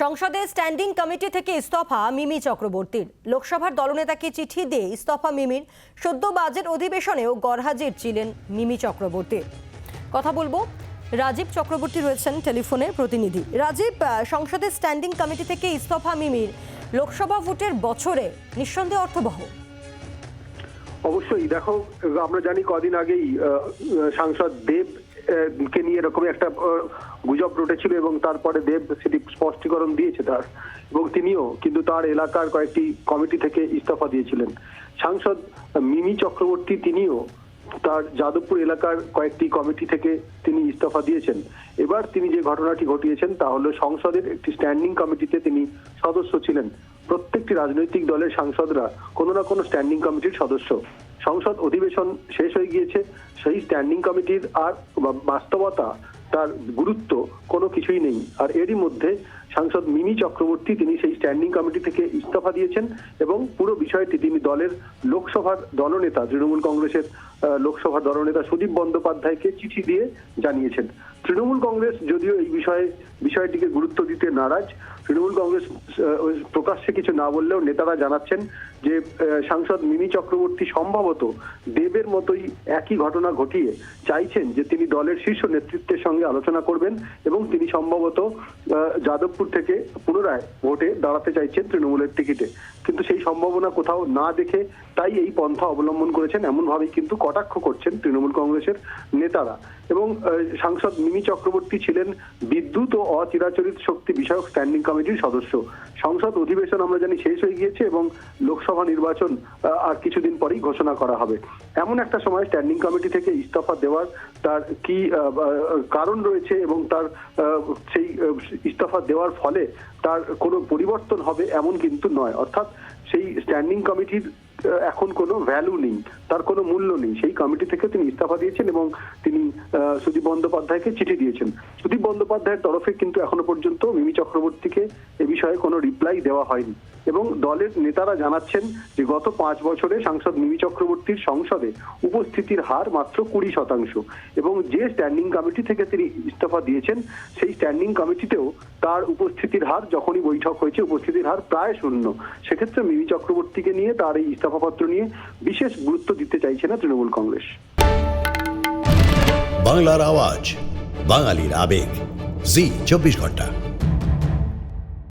সংসদে standing committee থেকে ইস্তফা মিমি চক্রবর্তীর। লোকসভার দলনেতাকে চিঠি দিয়ে ইস্তফা মিমির সদ্য বাজেট অধিবেশনেও গরহাজির ছিলেন মিমি চক্রবর্তী কথা বলব, রাজীব চক্রবর্তী রয়েছেন টেলিফোনের প্রতিনিধি। রাজীব সংসদের স্ট্যান্ডিং কমিটি থেকে ইস্তফা মিমির লোকসভা ভোটের বছরে নিঃসন্দেহে অর্থবহ। অবশ্যই, দেখো, আমরা জানি কদিন আগেই সাংসদ দেব কে নিয়ে এরকম একটা গুজব রটেছিল এবং তারপরে দেব সেটি স্পষ্টীকরণ দিয়েছে তার, এবং তিনিও কিন্তু তার এলাকার কয়েকটি কমিটি থেকে ইস্তফা দিয়েছিলেন। সাংসদ মিমি চক্রবর্তী তিনিও তার যাদবপুর এলাকার কয়েকটি কমিটি থেকে তিনি ইস্তফা দিয়েছেন। এবার তিনি যে ঘটনাটি ঘটিয়েছেন তা হলো সংসদের একটি স্ট্যান্ডিং কমিটিতে তিনি সদস্য ছিলেন। প্রত্যেকটি রাজনৈতিক দলের সাংসদরা কোনো না কোনো স্ট্যান্ডিং কমিটির সদস্য। সংসদ অধিবেশন শেষ হয়ে গিয়েছে। সেই স্ট্যান্ডিং কমিটির আর বাস্তবতা তার গুরুত্ব কোনো কিছুই নেই। আর এরই মধ্যে সাংসদ মিমি চক্রবর্তী তিনি সেই স্ট্যান্ডিং কমিটি থেকে ইস্তফা দিয়েছেন এবং পুরো বিষয়টি তিনি দলের লোকসভার দলনেতা, তৃণমূল কংগ্রেসের লোকসভার দলনেতা সুদীপ বন্দ্যোপাধ্যায়কে চিঠি দিয়ে জানিয়েছেন। তৃণমূল কংগ্রেস যদিও এই বিষয়ে, বিষয়টিকে গুরুত্ব দিতে নারাজ, তৃণমূল কংগ্রেস প্রকাশ্যে কিছু না বললেও নেতারা জানাচ্ছেন যে সাংসদ মিমি চক্রবর্তী সম্ভবত দেবের মতোই একই ঘটনা ঘটিয়ে চাইছেন যে তিনি দলের শীর্ষ নেতৃত্বের সঙ্গে আলোচনা করবেন এবং তিনি সম্ভবত যাদবপুর থেকে পুনরায় ভোটে দাঁড়াতে চাইছেন তৃণমূলের টিকিটে। কিন্তু সেই সম্ভাবনা কোথাও না দেখে তাই এই পন্থা অবলম্বন করেছেন এমন ভাবেই কিন্তু কটাক্ষ করছেন তৃণমূল কংগ্রেসের নেতারা। এবং সাংসদ মিমি চক্রবর্তী ছিলেন বিদ্যুৎ ও অচিরাচরিত শক্তি বিষয়ক স্ট্যান্ডিং কমিটির সদস্য। সংসদ অধিবেশন আমরা জানি শেষ হয়ে গিয়েছে এবং লোকসভা নির্বাচন আর কিছুদিন পরেই ঘোষণা করা হবে। এমন একটা সময় স্ট্যান্ডিং কমিটি থেকে ইস্তফা দেওয়ার তার কি কারণ রয়েছে এবং তার সেই ইস্তফা দেওয়ার ফলে তার কোনো পরিবর্তন হবে এমন কিন্তু নয়। অর্থাৎ সেই স্ট্যান্ডিং কমিটির এখন কোনো ভ্যালু নেই, তার কোনো মূল্য নেই। সেই কমিটি থেকে তিনি ইস্তফা দিয়েছেন এবং তিনি সুদীপ বন্দ্যোপাধ্যায়কে চিঠি দিয়েছেন। সুদীপ বন্দ্যোপাধ্যায়ের তরফে কিন্তু এখনও পর্যন্ত মিমি চক্রবর্তীকে এ বিষয়ে কোনো রিপ্লাই দেওয়া হয়নি। এবং দলের নেতারা জানাচ্ছেন যে গত পাঁচ বছরে সাংসদ মিমি চক্রবর্তীর সংসদে উপস্থিতির হার মাত্র কুড়ি শতাংশ এবং যে স্ট্যান্ডিং কমিটি থেকে তিনি ইস্তফা দিয়েছেন, সেই স্ট্যান্ডিং কমিটিতেও তার উপস্থিতির হার, যখনই বৈঠক হয়েছে, উপস্থিতির হার প্রায় শূন্য। সেক্ষেত্রে মিমি চক্রবর্তীকে নিয়ে তার এই ইস্তফাপত্র নিয়ে বিশেষ গুরুত্ব দিতে চাইছে না তৃণমূল কংগ্রেস। বাংলার আওয়াজ, বাঙালির আবেগ। জি, চব্বিশ ঘণ্টা।